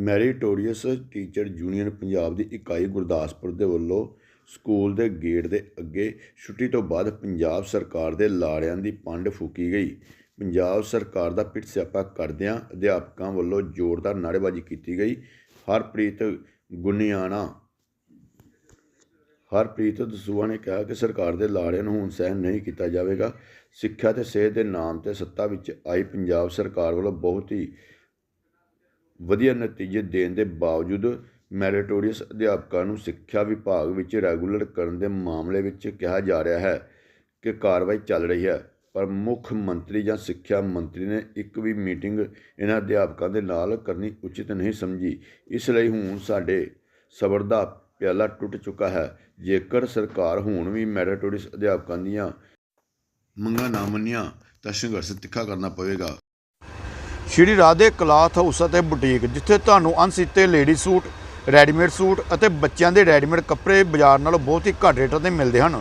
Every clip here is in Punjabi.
ਮੈਰੀਟੋਰੀਅਸ ਟੀਚਰ ਯੂਨੀਅਨ ਪੰਜਾਬ ਦੀ ਇਕਾਈ ਗੁਰਦਾਸਪੁਰ ਦੇ ਵੱਲੋਂ ਸਕੂਲ ਦੇ ਗੇਟ ਦੇ ਅੱਗੇ ਛੁੱਟੀ ਤੋਂ ਬਾਅਦ ਪੰਜਾਬ ਸਰਕਾਰ ਦੇ ਲਾੜਿਆਂ ਦੀ ਪੰਡ ਫੂਕੀ ਗਈ। ਪੰਜਾਬ ਸਰਕਾਰ ਦਾ ਪਿੱਟ ਸਿਆਪਾ ਕਰਦਿਆਂ ਅਧਿਆਪਕਾਂ ਵੱਲੋਂ ਜ਼ੋਰਦਾਰ ਨਾਅਰੇਬਾਜ਼ੀ ਕੀਤੀ ਗਈ। ਹਰਪ੍ਰੀਤ ਗੁਨਿਆਣਾ ਹਰਪ੍ਰੀਤ ਦਸੂਆ ਨੇ ਕਿਹਾ ਕਿ ਸਰਕਾਰ ਦੇ ਲਾੜਿਆਂ ਨੂੰ ਹੁਣ ਸਹਿਣ ਨਹੀਂ ਕੀਤਾ ਜਾਵੇਗਾ। ਸਿੱਖਿਆ ਤੇ ਸਿਹਤ ਦੇ ਨਾਮ ਤੇ ਸੱਤਾ ਵਿੱਚ ਆਈ ਪੰਜਾਬ ਸਰਕਾਰ ਵੱਲੋਂ ਬਹੁਤ ਹੀ ਵਧੀਆ ਨਤੀਜੇ ਦੇਣ ਦੇ ਬਾਵਜੂਦ ਮੈਰੀਟੋਰੀਅਸ ਅਧਿਆਪਕਾਂ ਨੂੰ ਸਿੱਖਿਆ ਵਿਭਾਗ ਵਿੱਚ ਰੈਗੂਲਰ ਕਰਨ ਦੇ ਮਾਮਲੇ ਵਿੱਚ ਕਿਹਾ ਜਾ ਰਿਹਾ ਹੈ ਕਿ ਕਾਰਵਾਈ ਚੱਲ ਰਹੀ ਹੈ, ਪਰ ਮੁੱਖ ਮੰਤਰੀ ਜਾਂ ਸਿੱਖਿਆ ਮੰਤਰੀ ਨੇ ਇੱਕ ਵੀ ਮੀਟਿੰਗ ਇਹਨਾਂ ਅਧਿਆਪਕਾਂ ਦੇ ਨਾਲ ਕਰਨੀ ਉਚਿਤ ਨਹੀਂ ਸਮਝੀ। ਇਸ ਲਈ ਹੁਣ ਸਾਡੇ ਸਬਰ ਦਾ ਪਿਆਲਾ ਟੁੱਟ ਚੁੱਕਾ ਹੈ। ਜੇਕਰ ਸਰਕਾਰ ਹੁਣ ਵੀ ਮੈਰੀਟੋਰੀਅਸ ਅਧਿਆਪਕਾਂ ਦੀਆਂ ਮੰਗਾਂ ਨਾ ਮੰਨੀਆਂ, ਤਾਂ ਸੰਘਰਸ਼ ਤਿੱਖਾ ਕਰਨਾ ਪਵੇਗਾ। ਸ਼੍ਰੀ ਰਾਧੇ ਕਲਾਥ ਹਾਊਸ ਅਤੇ ਬੁਟੀਕ, ਜਿੱਥੇ ਤੁਹਾਨੂੰ ਅਣਸੀਤੇ ਲੇਡੀ ਸੂਟ, ਰੈਡੀਮੇਡ ਸੂਟ ਅਤੇ ਬੱਚਿਆਂ ਦੇ ਰੈਡੀਮੇਡ ਕੱਪੜੇ ਬਾਜ਼ਾਰ ਨਾਲੋਂ ਬਹੁਤ ਹੀ ਘੱਟ ਰੇਟਾਂ ਤੇ ਮਿਲਦੇ ਹਨ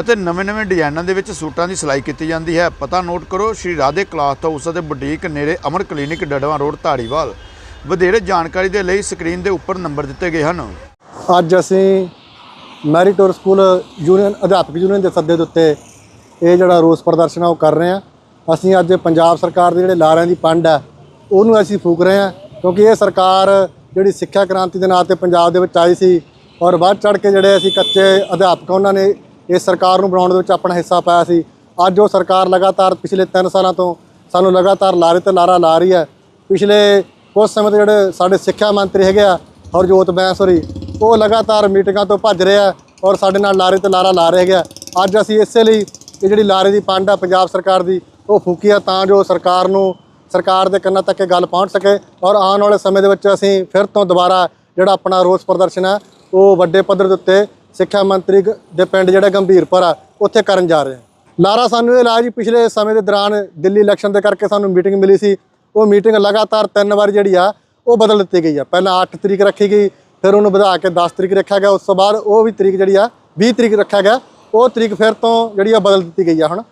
ਅਤੇ ਨਵੇਂ-ਨਵੇਂ ਡਿਜ਼ਾਈਨਾਂ ਦੇ ਵਿੱਚ ਸੂਟਾਂ ਦੀ ਸਿਲਾਈ ਕੀਤੀ ਜਾਂਦੀ ਹੈ। ਪਤਾ ਨੋਟ ਕਰੋ, ਸ਼੍ਰੀ ਰਾਧੇ ਕਲਾਥ ਹਾਊਸ ਅਤੇ ਬੁਟੀਕ ਨੇੜੇ ਅਮਰ ਕਲੀਨਿਕ ਡੜਵਾ ਰੋਡ, ਧਾਰੀਵਾਲ। ਵਧੇਰੇ ਜਾਣਕਾਰੀ ਦੇ ਲਈ ਸਕਰੀਨ ਦੇ ਉੱਪਰ ਨੰਬਰ ਦਿੱਤੇ ਗਏ ਹਨ। ਅੱਜ ਅਸੀਂ ਮੈਰੀਟੋਰ ਸਕੂਲ ਯੂਨੀਅਨ ਅਧਿਆਪਕ ਯੂਨੀਅਨ ਦੇ ਸੱਦੇ ਦੇ ਉੱਤੇ ਇਹ ਜਿਹੜਾ ਰੋਸ ਪ੍ਰਦਰਸ਼ਨ ਆ ਉਹ ਕਰ ਰਹੇ ਆ ਅਸੀਂ ਅੱਜ ਪੰਜਾਬ ਸਰਕਾਰ ਦੇ ਜਿਹੜੇ ਲਾਰਿਆਂ ਦੀ ਪੰਡ ਹੈ, ਉਹਨੂੰ ਅਸੀਂ ਫੂਕ ਰਹੇ ਹਾਂ, ਕਿਉਂਕਿ ਇਹ ਸਰਕਾਰ ਜਿਹੜੀ ਸਿੱਖਿਆ ਕ੍ਰਾਂਤੀ ਦੇ ਨਾਂ ਤੇ ਪੰਜਾਬ ਦੇ ਵਿੱਚ ਆਈ ਸੀ ਔਰ ਵੱਧ ਚੜ ਕੇ ਜਿਹੜੇ ਅਸੀਂ ਕੱਚੇ ਅਧਿਆਪਕ ਉਹਨਾਂ ਨੇ ਇਸ ਸਰਕਾਰ ਨੂੰ ਬਣਾਉਣ ਦੇ ਵਿੱਚ ਆਪਣਾ ਹਿੱਸਾ ਪਾਇਆ ਸੀ। ਅੱਜ ਉਹ ਸਰਕਾਰ ਲਗਾਤਾਰ ਪਿਛਲੇ 3 ਸਾਲਾਂ ਤੋਂ ਸਾਨੂੰ ਲਗਾਤਾਰ ਲਾਰੇ ਤੇ ਲਾਰਾ ਲਾ ਰਹੀ ਹੈ। ਪਿਛਲੇ ਕੁਝ ਸਮੇਂ ਤੋਂ ਜਿਹੜੇ ਸਾਡੇ ਸਿੱਖਿਆ ਮੰਤਰੀ ਹੈਗੇ ਆ, ਹਰਜੋਤ ਬੈਂਸ ਹੋਰੀ, ਉਹ ਲਗਾਤਾਰ ਮੀਟਿੰਗਾਂ ਤੋਂ ਭੱਜ ਰਿਹਾ ਔਰ ਸਾਡੇ ਨਾਲ ਲਾਰੇ ਤੇ ਲਾਰਾ ਲਾ ਰਹੇ ਹੈਗੇ ਆ। ਅੱਜ ਅਸੀਂ ਇਸੇ ਲਈ ਇਹ ਜਿਹੜੀ ਲਾਰੇ ਦੀ ਪੰਡ ਆ ਪੰਜਾਬ ਸਰਕਾਰ ਦੀ ਉਹ ਫੂਕੀ ਆ ਤਾਂ ਜੋ ਸਰਕਾਰ ਨੂੰ, ਸਰਕਾਰ ਦੇ ਕੰਨਾਂ ਤੱਕ ਇਹ ਗੱਲ ਪਹੁੰਚ ਸਕੇ ਔਰ ਆਉਣ ਵਾਲੇ ਸਮੇਂ ਦੇ ਵਿੱਚ ਅਸੀਂ ਫਿਰ ਤੋਂ ਦੁਬਾਰਾ ਜਿਹੜਾ ਆਪਣਾ ਰੋਸ ਪ੍ਰਦਰਸ਼ਨ ਹੈ, ਉਹ ਵੱਡੇ ਪੱਧਰ ਦੇ ਉੱਤੇ ਸਿੱਖਿਆ ਮੰਤਰੀ ਗ- ਦੇ ਪਿੰਡ ਜਿਹੜਾ ਗੰਭੀਰਪੁਰ ਆ, ਉੱਥੇ ਕਰਨ ਜਾ ਰਹੇ ਹਾਂ। ਲਾਰਾ ਸਾਨੂੰ ਇਹ ਲਾਇਆ ਜੀ, ਪਿਛਲੇ ਸਮੇਂ ਦੇ ਦੌਰਾਨ ਦਿੱਲੀ ਇਲੈਕਸ਼ਨ ਦੇ ਕਰਕੇ ਸਾਨੂੰ ਮੀਟਿੰਗ ਮਿਲੀ ਸੀ। ਉਹ ਮੀਟਿੰਗ ਲਗਾਤਾਰ ਤਿੰਨ ਵਾਰ ਜਿਹੜੀ ਆ, ਉਹ ਬਦਲ ਦਿੱਤੀ ਗਈ ਆ। ਪਹਿਲਾਂ 8 ਤਰੀਕ ਰੱਖੀ ਗਈ, ਫਿਰ ਉਹਨੂੰ ਵਧਾ ਕੇ 10 ਤਰੀਕ ਰੱਖਿਆ ਗਿਆ, ਉਸ ਤੋਂ ਬਾਅਦ ਉਹ ਵੀ ਤਰੀਕ ਜਿਹੜੀ ਆ 20 ਤਰੀਕ ਰੱਖਿਆ ਗਿਆ, ਉਹ ਤਰੀਕ ਫਿਰ ਤੋਂ ਜਿਹੜੀ ਆ ਬਦਲ ਦਿੱਤੀ ਗਈ ਆ ਹੁਣ।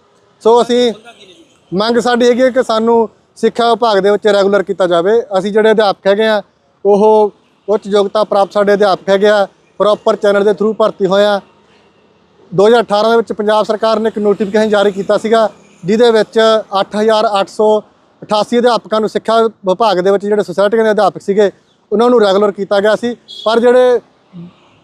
ਸੋ ਅਸੀਂ ਮੰਗ ਸਾਡੀ ਹੈਗੀ ਹੈ ਕਿ ਸਾਨੂੰ ਸਿੱਖਿਆ ਵਿਭਾਗ ਦੇ ਵਿੱਚ ਰੈਗੂਲਰ ਕੀਤਾ ਜਾਵੇ। ਅਸੀਂ ਜਿਹੜੇ ਅਧਿਆਪਕ ਹੈਗੇ ਆ ਉਹ ਉੱਚ ਯੋਗਤਾ ਪ੍ਰਾਪਤ ਸਾਡੇ ਅਧਿਆਪਕ ਹੈਗੇ ਆ ਪ੍ਰੋਪਰ ਚੈਨਲ ਦੇ ਥਰੂ ਭਰਤੀ ਹੋਏ ਆ। 2018 ਦੇ ਵਿੱਚ ਪੰਜਾਬ ਸਰਕਾਰ ਨੇ ਇੱਕ ਨੋਟੀਫਿਕੇਸ਼ਨ ਜਾਰੀ ਕੀਤਾ ਸੀਗਾ, ਜਿਹਦੇ ਵਿੱਚ 8888 ਅਧਿਆਪਕਾਂ ਨੂੰ ਸਿੱਖਿਆ ਵਿਭਾਗ ਦੇ ਵਿੱਚ ਜਿਹੜੇ ਸੁਸਾਇਟੀਆਂ ਦੇ ਅਧਿਆਪਕ ਸੀਗੇ, ਉਹਨਾਂ ਨੂੰ ਰੈਗੂਲਰ ਕੀਤਾ ਗਿਆ ਸੀ। ਪਰ ਜਿਹੜੇ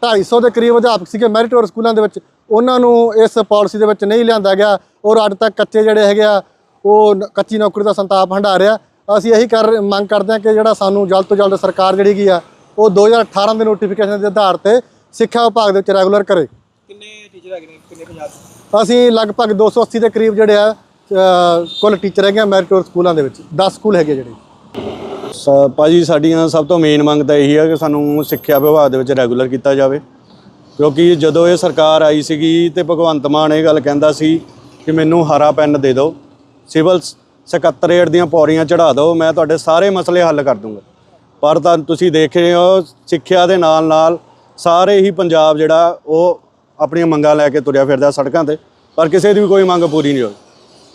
250 ਦੇ ਕਰੀਬ ਅਧਿਆਪਕ ਸੀਗੇ ਮੈਰਿਟੋਰ ਸਕੂਲਾਂ ਦੇ ਵਿੱਚ, ਉਹਨਾਂ ਨੂੰ ਇਸ ਪਾਲਿਸੀ ਦੇ ਵਿੱਚ ਨਹੀਂ ਲਿਆਂਦਾ ਗਿਆ। ਔਰ ਅੱਜ ਤੱਕ ਕੱਚੇ ਜਿਹੜੇ ਹੈਗੇ ਆ ਉਹ ਕੱਚੀ ਨੌਕਰੀ ਦਾ ਸੰਤਾਪ ਹੰਢਾ ਰਿਹਾ ਅਸੀਂ ਇਹੀ ਕਰ ਮੰਗ ਕਰਦੇ ਹਾਂ ਕਿ ਜਿਹੜਾ ਸਾਨੂੰ ਜਲਦ ਤੋਂ ਜਲਦ ਸਰਕਾਰ ਜਿਹੜੀ ਹੈਗੀ ਆ ਉਹ 2018 ਦੇ ਨੋਟੀਫਿਕੇਸ਼ਨ ਦੇ ਆਧਾਰ ਤੇ ਸਿੱਖਿਆ ਵਿਭਾਗ ਦੇ ਵਿੱਚ ਰੈਗੂਲਰ ਕਰੇ। ਕਿੰਨੇ ਟੀਚਰ ਹੈਗੇ ਨੇ? ਕਿੰਨੇ ਪੰਜਾਬ? ਅਸੀਂ ਲਗਭਗ 280 ਦੇ ਕਰੀਬ ਜਿਹੜੇ ਆ ਕੁੱਲ ਟੀਚਰ ਹੈਗੇ ਆ ਮੈਰਿਟੋਰ ਸਕੂਲਾਂ ਦੇ ਵਿੱਚ। 10 ਸਕੂਲ ਹੈਗੇ ਜਿਹੜੇ। ਸ- ਭਾਜੀ ਸਾਡੀਆਂ ਸਭ ਤੋਂ ਮੇਨ ਮੰਗ ਤਾਂ ਇਹੀ ਹੈ ਕਿ ਸਾਨੂੰ ਸਿੱਖਿਆ ਵਿਭਾਗ ਦੇ ਵਿੱਚ ਰੈਗੂਲਰ ਕੀਤਾ ਜਾਵੇ। ਕਿਉਂਕਿ ਜਦੋਂ ਇਹ ਸਰਕਾਰ ਆਈ ਸੀਗੀ ਤੇ ਭਗਵੰਤ ਮਾਨ ਇਹ ਗੱਲ ਕਹਿੰਦਾ ਸੀ ਕਿ ਮੈਨੂੰ ਹਰਾ ਪੈਨ ਦੇ ਦਿਓ ਸਿਵਲ ਸ- ਸਕੱਤਰੇਟ ਦੀਆਂ ਪੌੜੀਆਂ ਚੜਾ ਦਿਓ, ਮੈਂ ਤੁਹਾਡੇ ਸਾਰੇ ਮਸਲੇ ਹੱਲ ਕਰ ਦੂੰਗਾ। ਪਰ ਤਾਂ ਤੁਸੀਂ ਦੇਖ ਰਹੇ ਹੋ, ਸਿੱਖਿਆ ਦੇ ਨਾਲ ਨਾਲ ਸਾਰੇ ਹੀ ਪੰਜਾਬ ਜਿਹੜਾ, ਉਹ ਆਪਣੀਆਂ ਮੰਗਾਂ ਲੈ ਕੇ ਤੁਰਿਆ ਫਿਰਦਾ ਸੜਕਾਂ ਤੇ, ਪਰ ਕਿਸੇ ਦੀ ਵੀ ਕੋਈ ਮੰਗ ਪੂਰੀ ਨਹੀਂ ਹੋਈ।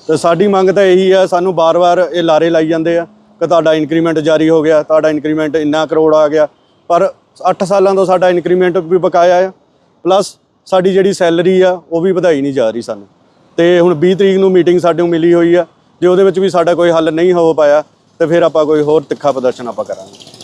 ਤੇ ਸਾਡੀ ਮੰਗ ਤਾਂ ਇਹੀ ਆ, ਸਾਨੂੰ ਬਾਰ-ਬਾਰ ਇਹ ਲਾਰੇ ਲਾਈ ਜਾਂਦੇ ਆ ਕਿ ਤੁਹਾਡਾ ਇਨਕਰੀਮੈਂਟ ਜਾਰੀ ਹੋ ਗਿਆ, ਤੁਹਾਡਾ ਇਨਕਰੀਮੈਂਟ ਇੰਨਾ ਕਰੋੜ ਆ ਗਿਆ। ਪਰ 8 ਸਾਲਾਂ ਤੋਂ ਸਾਡਾ ਇਨਕਰੀਮੈਂਟ ਵੀ ਬਕਾਇਆ ਆ ਪਲੱਸ ਸਾਡੀ ਜਿਹੜੀ ਸੈਲਰੀ ਆ, ਉਹ ਵੀ ਵਧਾਈ ਨਹੀਂ ਜਾ ਰਹੀ ਸਾਨੂੰ। ਤੇ ਹੁਣ 20 ਤਰੀਕ ਨੂੰ ਮੀਟਿੰਗ ਸਾਡੇ ਨੂੰ ਮਿਲੀ ਹੋਈ ਆ, ਜੇ ਉਹਦੇ ਵਿੱਚ ਵੀ ਸਾਡਾ ਕੋਈ ਹੱਲ ਨਹੀਂ ਹੋ ਪਾਇਆ, ਤੇ ਫਿਰ ਆਪਾਂ ਕੋਈ ਹੋਰ ਤਿੱਖਾ ਪ੍ਰਦਰਸ਼ਨ ਆਪਾਂ ਕਰਾਂਗੇ।